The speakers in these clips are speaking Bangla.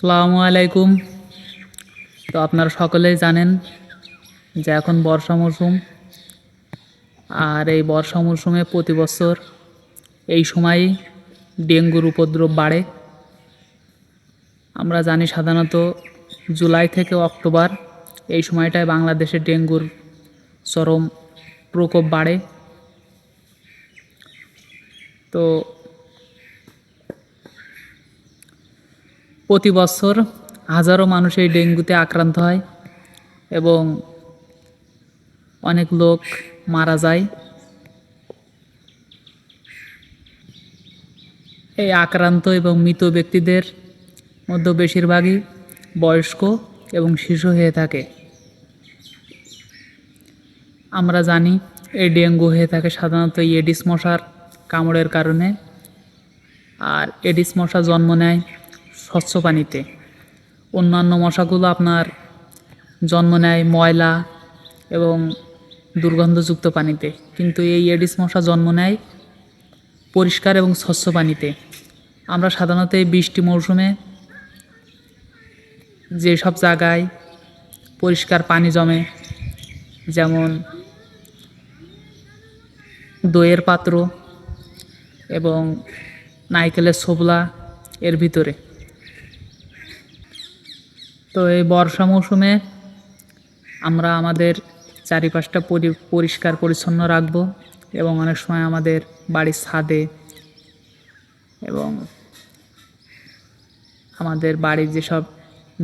সালামু আলাইকুম। তো আপনারা সকলেই জানেন যে এখন বর্ষা মৌসুম আর এই বর্ষা মৌসুমে প্রতি বছর এই সময়ই ডেঙ্গুর উপদ্রব বাড়ে। আমরা জানি সাধারণত জুলাই থেকে অক্টোবর এই সময়টায় বাংলাদেশে ডেঙ্গুর চরম প্রকোপ বাড়ে। তো প্রতি বছর হাজারো মানুষ এই ডেঙ্গুতে আক্রান্ত হয় এবং অনেক লোক মারা যায়। এই আক্রান্ত এবং মৃত ব্যক্তিদের মধ্যে বেশিরভাগই বয়স্ক এবং শিশু হয়ে থাকে। আমরা জানি এই ডেঙ্গু হয়ে থাকে সাধারণত এডিস মশার কামড়ের কারণে। আর এডিস মশা জন্ম নেয় স্বচ্ছ পানিতে। অন্যান্য মশাগুলো আপনার জন্ম নেয় ময়লা এবং দুর্গন্ধযুক্ত পানিতে। কিন্তু এই এডিস মশা জন্ম নেয় পরিষ্কার এবং স্বচ্ছ পানিতে। আমরা সাধারণত এই বৃষ্টি মৌসুমে যেসব জায়গায় পরিষ্কার পানি জমে, যেমন দইয়ের পাত্র এবং নাইকেলের ছোবলা এর ভিতরে। তো এই বর্ষা মৌসুমে আমরা আমাদের চারিপাশটা পরি- পরিষ্কার পরিচ্ছন্ন রাখব এবং অনেক সময় আমাদের বাড়ির ছাদে এবং আমাদের বাড়ির যেসব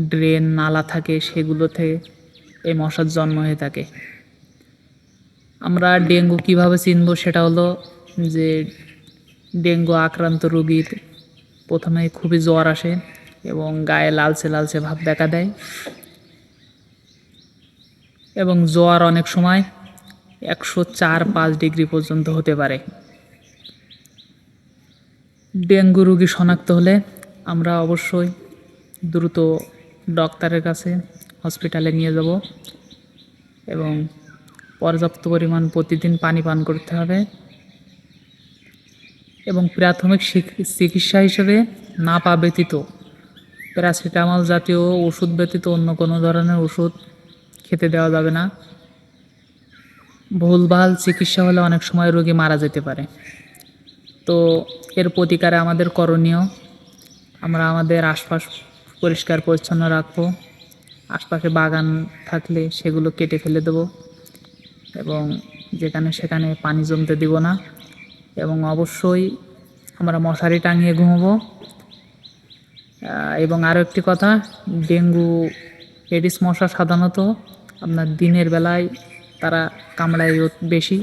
ড্রেন নালা থাকে সেগুলোতে এই মশার জন্ম হয়ে থাকে। আমরা ডেঙ্গু কীভাবে চিনব সেটা হলো যে ডেঙ্গু আক্রান্ত রোগীর প্রথমে খুবই জ্বর আসে এবং গায়ে লালচে লালচে ভাব দেখা দেয়। এবং জ্বর অনেক সময় একশো চার পাঁচ ডিগ্রি পর্যন্ত হতে পারে। ডেঙ্গু রোগী শনাক্ত হলে আমরা অবশ্যই দ্রুত ডক্টরের কাছে হসপিটালে নিয়ে যাব এবং পর্যাপ্ত পরিমাণ প্রতিদিন পানি পান করতে হবে এবং প্রাথমিক চিকিৎসা হিসেবে না পা ব্যতীত প্যারাসিটামল জাতীয় ওষুধ ব্যতীত অন্য কোনো ধরনের ওষুধ খেতে দেওয়া যাবে না। ভুলভাল চিকিৎসা হলে অনেক সময় রোগী মারা যেতে পারে। তো এর প্রতিকারে আমাদের করণীয়, আমরা আমাদের আশপাশ পরিষ্কার পরিচ্ছন্ন রাখব। আশপাশে বাগান থাকলে সেগুলো কেটে ফেলে দেবো এবং যেখানে সেখানে পানি জমতে দিব না। এবং অবশ্যই আমরা মশারি টাঙিয়ে ঘুমাবো। এবং আরও একটি কথা, ডেঙ্গু এডিস মশা সাধারণত আপনার দিনের বেলায় তারা কামড়ায় বেশি।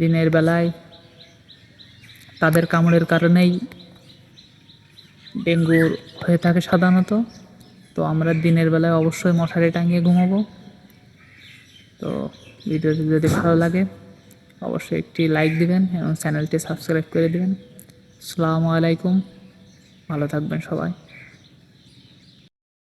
দিনের বেলায় তাদের কামড়ের কারণেই ডেঙ্গু হয়ে থাকে সাধারণত। তো আমরা দিনের বেলায় অবশ্যই মশারি টাঙিয়ে ঘুমাবো। তো ভিডিওটি যদি ভালো লাগে, অবশ্যই একটি লাইক দিবেন এবং চ্যানেলটি সাবস্ক্রাইব করে দিবেন। আসসালামু আলাইকুম। ভালো থাকবেন সবাই।